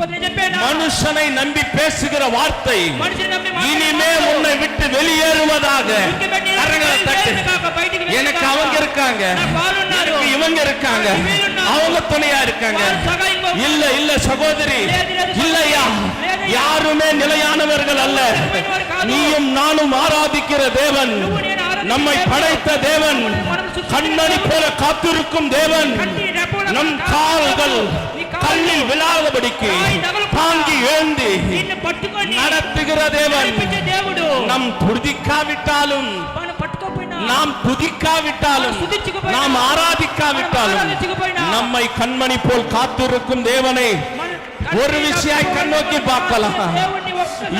மனுஷனை நம்பி பேசுகிற வார்த்தை இனிமே உன்னை விட்டு வெளியேறுவதாக எனக்கு அவங்க இருக்காங்க. இவங்க இருக்காங்க. அவங்க துணையா இருக்காங்க. இல்ல இல்ல சகோதரி. இல்லையா? யாருமே நிலையானவர்கள் அல்ல. நீயும் நானும் ஆராதிக்கிற தேவன். நம்மை படைத்த தேவன். கண்ணனை போல காத்திருக்கும் தேவன். நம் கால்கள் கல்லில் விழாதபடிக்கு தாங்கி எழுந்து நடத்துகிற தேவன் நம் துதிக்காவிட்டாலும் நாம் துதிக்காவிட்டாலும் நாம் ஆராதிக்காவிட்டாலும் நம்மை கண்மணி போல் காத்திருக்கும் தேவனை ஒரு விஷயம் கண்ணோக்கி பார்க்கலாம்.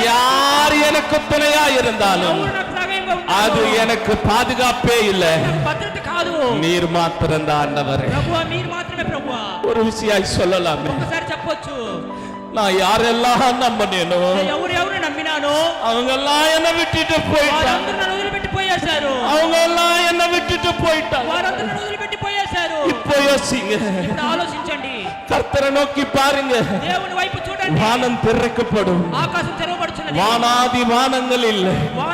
யார் எனக்கு துணையா இருந்தாலும் அது எனக்கு பாதுகாப்பே இல்லை. కాదు நீர் மாத்திரம்தான் ஆண்டவரே ప్రభువా మీరు మాత్రమే ప్రభువా ஒரு விஷயம் சொல்லலாமே ఒకసారి చెప్పొచ్చు நான் யாரெல்லாம் நம்பினேனோ ఎవరు ఎవరు నమ్మినాను அவங்க எல்லாம் என்ன விட்டுட்டு போயிட்டாங்க వారందరూ నన్ను వదిలిపెట్టి పోయేశారు அவங்க எல்லாம் என்ன விட்டுட்டு போயிட்டாங்க వారందరూ నన్ను వదిలిపెట్టి పోయేశారు இப்போ யோசிங்க ఇప్పుడు ఆలోచించండి கர்த்தரை நோக்கி பாருங்க దేవుని వైపు చూడండి வானம் திறக்கப்படும் ఆకాశం తెరవబడుచున్నది வானாதி வானங்களில் వానాది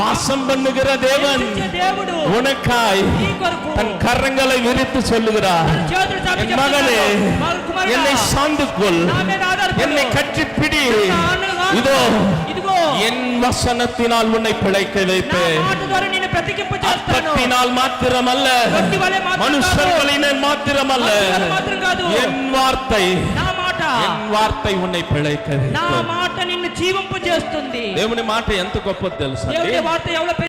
வாசம் பண்ணுகிற தேவன் உனக்காய் தன் கரங்களை விரித்து சொல்லுகிறார். என் என்னை சார்ந்து கொள் என்னை கற்றி பிடி இதோ என் வசனத்தினால் உன்னை பிழைக்க வைப்பேன். அற்பத்தினால் மாத்திரமல்ல. மனுஷர்களின் மாத்திரமல்ல. என் வார்த்தை என் வார்த்தை உன்னை பிழைக்க வைப்பேன் జీవింపజేస్తుంది. దేవుని మాట ఎంత గొప్పది తెలుసు దేవుని వార్త ఎవరు